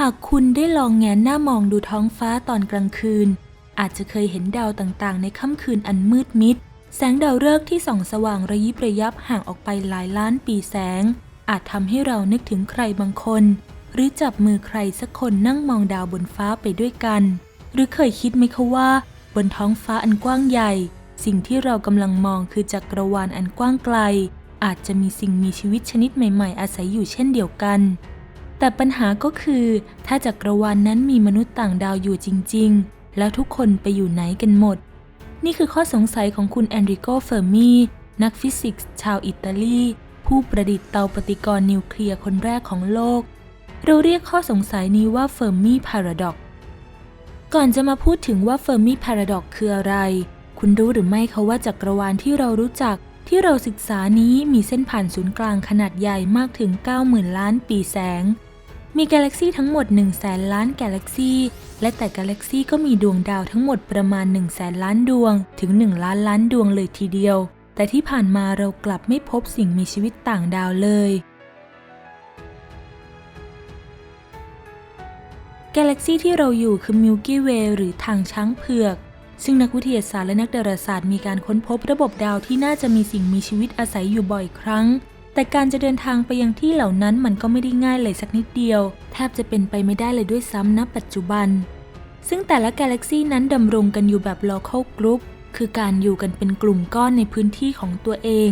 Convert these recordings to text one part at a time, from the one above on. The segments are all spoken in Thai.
หากคุณได้ลองแงนหน้ามองดูท้องฟ้าตอนกลางคืน อาจจะเคยเห็นดาวต่างๆ ในค่ำคืนอันมืดมิด แสงดาวฤกษ์ที่ส่องสว่างระยิบระยับห่างออกไปหลายล้านปีแสง อาจทำให้เรานึกถึงใครบางคน หรือจับมือใครสักคนนั่งมองดาวบนฟ้าไปด้วยกัน หรือเคยคิดไหมคะว่า บนท้องฟ้าอันกว้างใหญ่ สิ่งที่เรากำลังมองคือจักรวาลอันกว้างไกล อาจจะมีสิ่งมีชีวิตชนิดใหม่ ๆ อาศัยอยู่เช่นเดียวกัน แต่ปัญหาก็คือ ถ้าจักรวาลนนั้นมีมนุษย์ต่างดาวอยู่จริง ๆ แล้วทุกคนไปอยู่ไหนกันหมด นี่คือข้อสงสัยของคุณแอนริโกเฟอร์มีนักฟิสิกส์ชาวอิตาลี ผู้ประดิษฐ์เตาปฏิกรณ์นิวเคลียร์คนแรกของโลก เราเรียกข้อสงสัยนี้ว่าเฟอร์มีพาราดอกก่อนจะมาพูดถึงว่าเฟอร์มีพาราดอกคืออะไร คุณรู้หรือไม่คะว่าจักรวาลที่เรารู้จักที่เราศึกษานี้มีเส้นผ่านศูนย์กลางขนาดใหญ่มากถึง 90,000 ล้านปีแสง มีกาแล็กซีทั้งหมด1 0 0 0 0แสนล้านกาแล็กซีและแต่กาแล็กซีก็มีดวงดาวทั้งหมดประมาณ 1 0 0 0 0แสนล้านดวง ถึง 1 ล้านล้านดวงเลยทีเดียว แต่ที่ผ่านมาเรากลับไม่พบสิ่งมีชีวิตต่างดาวเลยกาแล็กซีที่เราอยู่คือ Milky Way หรือทางช้างเผือก ซึ่งนักวิทยาศาสตร์และนักดาราศาสตร์มีการค้นพบระบบดาวที่น่าจะมีสิ่งมีชีวิตอาศัยอยู่บ่อยครั้ง แต่การจะเดินทางไปยังที่เหล่านั้นมันก็ไม่ได้ง่ายเลยสักนิดเดียว แทบจะเป็นไปไม่ได้เลยด้วยซ้ำณปัจจุบัน ซึ่งแต่ละกาแล็กซีนั้นดำรงกันอยู่แบบ local group คือการอยู่กันเป็นกลุ่มก้อนในพื้นที่ของตัวเอง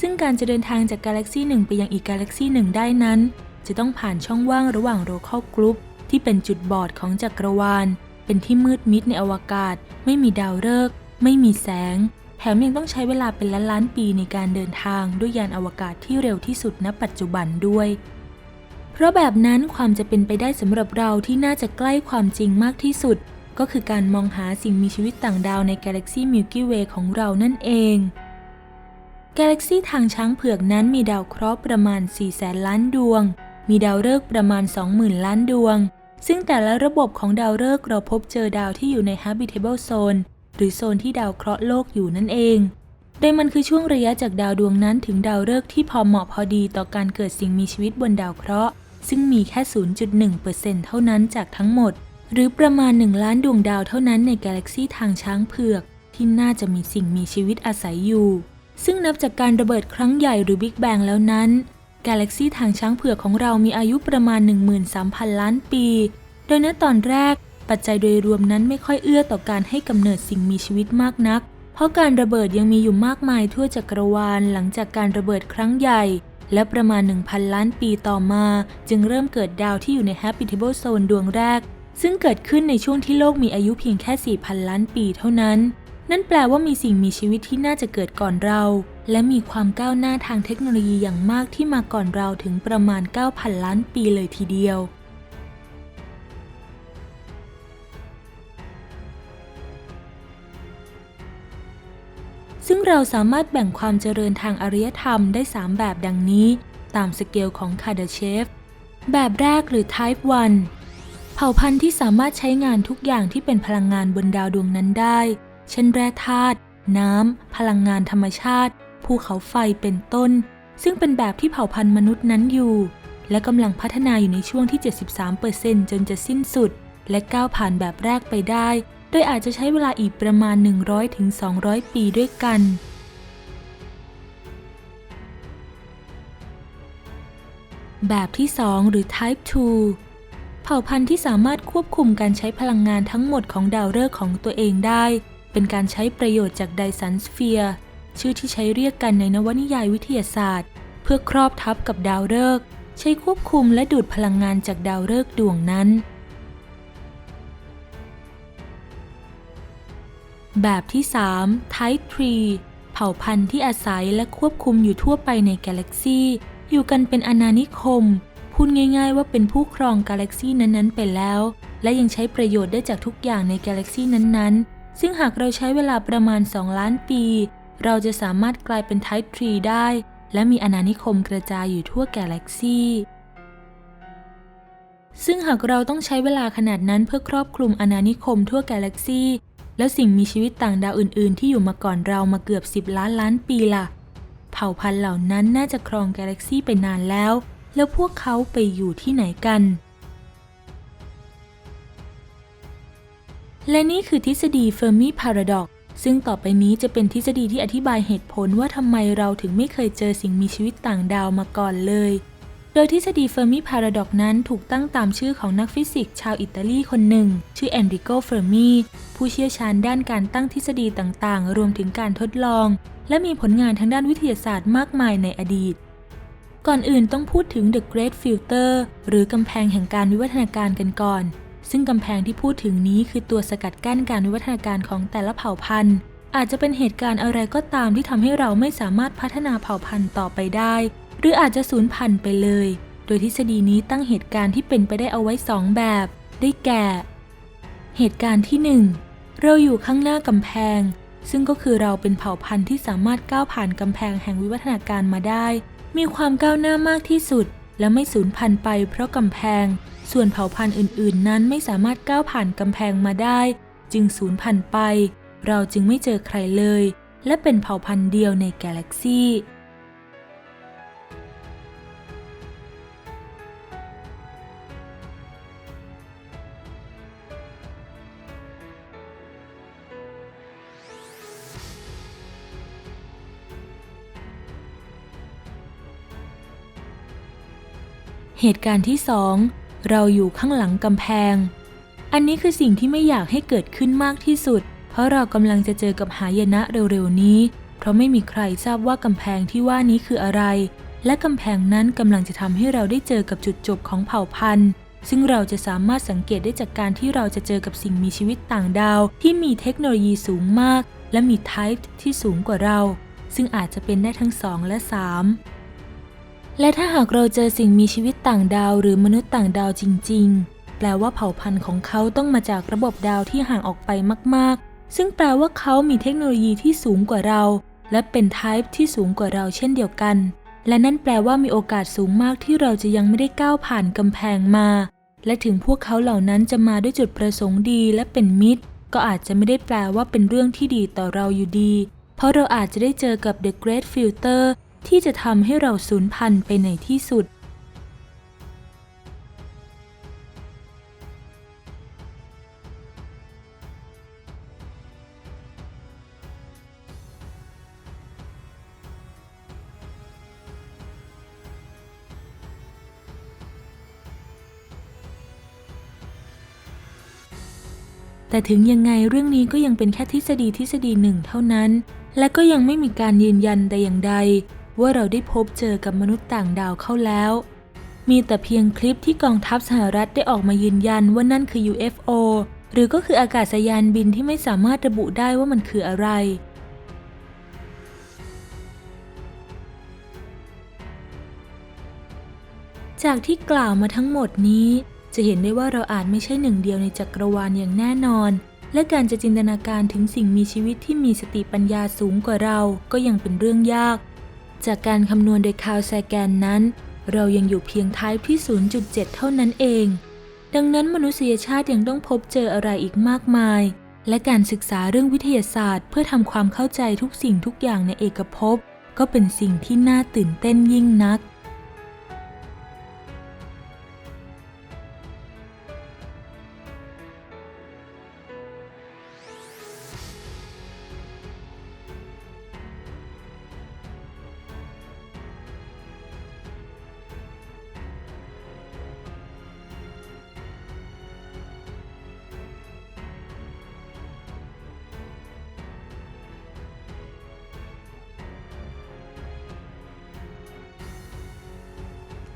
ซึ่งการจะเดินทางจากกาแล็กซีหนึ่งไปยังอีกกาแล็กซีหนึ่งได้นั้น จะต้องผ่านช่องว่างระหว่าง local group ที่เป็นจุดบอดของจักรวาล เป็นที่มืดมิดในอวกาศ ไม่มีดาวฤกษ์ไม่มีแสง ถมยังต้องใช้เวลาเป็นล้านล้านปีในการเดินทางด้วยยานอวกาศที่เร็วที่สุดณปัจจุบันด้วย เพราะแบบนั้นความจะเป็นไปได้สำหรับเราที่น่าจะใกล้ความจริงมากที่สุด ก็คือการมองหาสิ่งมีชีวิตต่างดาวในกาแล็กซีมิลกี้เวย์ของเรานั่นเองกาแล็กซีทางช้างเผือกนั้นมีดาวเคราะห์ประมาณ 4 แสนล้านดวง มีดาวฤกษ์ประมาณ 20,000 ล้านดวง ซึ่งแต่ละระบบของดาวฤกษ์เราพบเจอดาวที่อยู่ใน habitable zone หรือโซนที่ดาวเคราะห์โลกอยู่นั่นเอง โดยมันคือช่วงระยะจากดาวดวงนั้นถึงดาวฤกษ์ที่พอเหมาะพอดีต่อการเกิดสิ่งมีชีวิตบนดาวเคราะห์ ซึ่งมีแค่ 0.1%เท่านั้นจากทั้งหมด หรือประมาณ 1 ล้านดวงดาวเท่านั้นในกาแล็กซีทางช้างเผือก ที่น่าจะมีสิ่งมีชีวิตอาศัยอยู่ ซึ่งนับจากการระเบิดครั้งใหญ่หรือบิ๊กแบงแล้วนั้นกาแล็กซีทางช้างเผือกของเรามีอายุประมาณ 13,000 ล้านปี โดยณตอนแรก ปัจจัยโดยรวมนั้นไม่ค่อยเอื้อต่อการให้กำเนิดสิ่งมีชีวิตมากนัก เพราะการระเบิดยังมีอยู่มากมายทั่วจักรวาลหลังจากการระเบิดครั้งใหญ่ และประมาณ 1,000 ล้านปีต่อมา จึงเริ่มเกิดดาวที่อยู่ใน habitable zone ดวงแรก ซึ่งเกิดขึ้นในช่วงที่โลกมีอายุเพียงแค่ 4,000 ล้านปีเท่านั้น นั่นแปลว่ามีสิ่งมีชีวิตที่น่าจะเกิดก่อนเรา และมีความก้าวหน้าทางเทคโนโลยีอย่างมากที่มาก่อนเราถึงประมาณ 9,000 ล้านปีเลยทีเดียว ซึ่งเราสามารถแบ่งความเจริญทางอารยธรรมได้ 3 แบบดังนี้ ตามสเกลของคาร์ดเชฟ แบบแรกหรือ Type 1 เผ่าพันธุ์ที่สามารถใช้งานทุกอย่างที่เป็นพลังงานบนดาวดวงนั้นได้ เช่นแร่ธาตุน้ำ พลังงานธรรมชาติ ภูเขาไฟเป็นต้น ซึ่งเป็นแบบที่เผ่าพันธุ์มนุษย์นั้นอยู่ และกำลังพัฒนาอยู่ในช่วงที่ 73%จนจะสิ้นสุด และก้าวผ่านแบบแรกไปได้ ดยอาจจะใช้เวลาอีกประมาณ 100-200 ปีด้วยกันแบบที่ 2 หรือ Type 2 เผ่าพันธุ์ที่สามารถควบคุมการใช้พลังงานทั้งหมดของดาวฤกษ์ของตัวเองได้ เป็นการใช้ประโยชน์จากไดสันสเฟียร์ชื่อที่ใช้เรียกกันในนวนิยายวิทยาศาสตร์ เพื่อครอบทับกับดาวฤกษ์ใช้ควบคุมและดูดพลังงานจากดาวฤกษ์ดวงนั้น แบบที่3 Type 3 เผ่าพันธุ์ที่อาศัยและควบคุมอยู่ทั่วไปในกาแล็กซีอยู่กันเป็นอาณานิคม พูดง่ายๆว่าเป็นผู้ครองกาแล็กซีนั้นๆ ไปแล้ว และยังใช้ประโยชน์ได้จากทุกอย่างในกาแล็กซีนั้นๆ ซึ่งหากเราใช้เวลาประมาณ 2 ล้านปี เราจะสามารถกลายเป็น Type 3 ได้ และมีอาณานิคมกระจายอยู่ทั่วกาแล็กซีซึ่งหากเราต้องใช้เวลาขนาดนั้นเพื่อครอบคลุมอาณานิคมทั่วกาแล็กซี แล้วสิ่งมีชีวิตต่างดาวอื่น ๆ ที่อยู่มาก่อนเรามาเกือบ 10 ล้านล้านปีละ่ะ เผ่าพันธุ์เหล่านั้นน่าจะครองกาแล็กซี่ไปนานแล้ว แล้วพวกเขาไปอยู่ที่ไหนกัน และนี่คือทฤษฎีเฟอร์มิพาราดอกซึ่งต่อไปนี้จะเป็นทฤษฎีที่อธิบายเหตุผลว่าทำไมเราถึงไม่เคยเจอสิ่งมีชีวิตต่างดาวมาก่อนเลย โดยทฤษฎี Fermi Paradox นั้นถูกตั้งตามชื่อของนักฟิสิกส์ชาวอิตาลีคนหนึ่ง ชื่อ Enrico Fermi ผู้เชี่ยวชาญด้านการตั้งทฤษฎีต่างๆ รวมถึงการทดลอง และมีผลงานทางด้านวิทยาศาสตร์มากมายในอดีต ก่อนอื่นต้องพูดถึง The Great Filter หรือกำแพงแห่งการวิวัฒนาการกันก่อน ซึ่งกำแพงที่พูดถึงนี้คือตัวสกัดกั้นการวิวัฒนาการของแต่ละเผ่าพันธุ์ อาจจะเป็นเหตุการณ์อะไรก็ตามที่ทำให้เราไม่สามารถพัฒนาเผ่าพันธุ์ต่อไปได้ รืออาจจะสูญพันธุ์ไปเลย โดยทฤษฎีนี้ตั้งเหตุการณ์ที่เป็นไปได้เอาไว้สองแบบ ได้แก่ เหตุการณ์ที่หนึ่งเราอยู่ข้างหน้ากำแพง ซึ่งก็คือเราเป็นเผ่าพันธุ์ที่สามารถก้าวผ่านกำแพงแห่งวิวัฒนาการมาได้ มีความก้าวหน้ามากที่สุด และไม่สูญพันธุ์ไปเพราะกำแพง ส่วนเผ่าพันธุ์อื่น ๆ นั้นไม่สามารถก้าวผ่านกำแพงมาได้ จึงสูญพันธุ์ไป เราจึงไม่เจอใครเลย และเป็นเผ่าพันธุ์เดียวในกาแล็กซี เหตุการณ์ที่สองเราอยู่ข้างหลังกำแพง อันนี้คือสิ่งที่ไม่อยากให้เกิดขึ้นมากที่สุด เพราะเรากำลังจะเจอกับหายนะเร็วๆนี้ เพราะไม่มีใครทราบว่ากำแพงที่ว่านี้คืออะไร และกำแพงนั้นกำลังจะทำให้เราได้เจอกับจุดจบของเผ่าพันธุ์ ซึ่งเราจะสามารถสังเกตได้จากการที่เราจะเจอกับสิ่งมีชีวิตต่างดาว ที่มีเทคโนโลยีสูงมาก และมี type ที่สูงกว่าเรา ซึ่งอาจจะเป็นได้ทั้งสองและสาม และถ้าหากเราเจอสิ่งมีชีวิตต่างดาวหรือมนุษย์ต่างดาวจริง ๆ แปลว่าเผ่าพันธุ์ของเขาต้องมาจากระบบดาวที่ห่างออกไปมาก ๆ ซึ่งแปลว่าเขามีเทคโนโลยีที่สูงกว่าเรา และเป็นไทป์ที่สูงกว่าเราเช่นเดียวกัน และนั่นแปลว่ามีโอกาสสูงมากที่เราจะยังไม่ได้ก้าวผ่านกำแพงมา และถึงพวกเขาเหล่านั้นจะมาด้วยจุดประสงค์ดีและเป็นมิตร ก็อาจจะไม่ได้แปลว่าเป็นเรื่องที่ดีต่อเราอยู่ดี เพราะเราอาจจะได้เจอกับ The Great Filter ที่จะทำให้เราสูญพันธุ์ไปในที่สุด แต่ถึงยังไงเรื่องนี้ก็ยังเป็นแค่ทฤษฎีทฤษฎีหนึ่งเท่านั้น และก็ยังไม่มีการยืนยันแต่อย่างใด ว่าเราได้พบเจอกับมนุษย์ต่างดาวเข้าแล้ว มีแต่เพียงคลิปที่กองทัพสหรัฐได้ออกมายืนยันว่านั่นคือ UFO หรือก็คืออากาศยานบินที่ไม่สามารถระบุได้ว่ามันคืออะไร จากที่กล่าวมาทั้งหมดนี้ จะเห็นได้ว่าเราอาจไม่ใช่หนึ่งเดียวในจักรวาลอย่างแน่นอน และการจะจินตนาการถึงสิ่งมีชีวิตที่มีสติปัญญาสูงกว่าเราก็ยังเป็นเรื่องยาก จากการคำนวณโดยคาวแซแกนนั้น เรายังอยู่เพียงท้ายที่ 0.7 เท่านั้นเอง ดังนั้นมนุษยชาติยังต้องพบเจออะไรอีกมากมาย และการศึกษาเรื่องวิทยาศาสตร์ เพื่อทำความเข้าใจทุกสิ่งทุกอย่างในเอกภพก็เป็นสิ่งที่น่าตื่นเต้นยิ่งนัก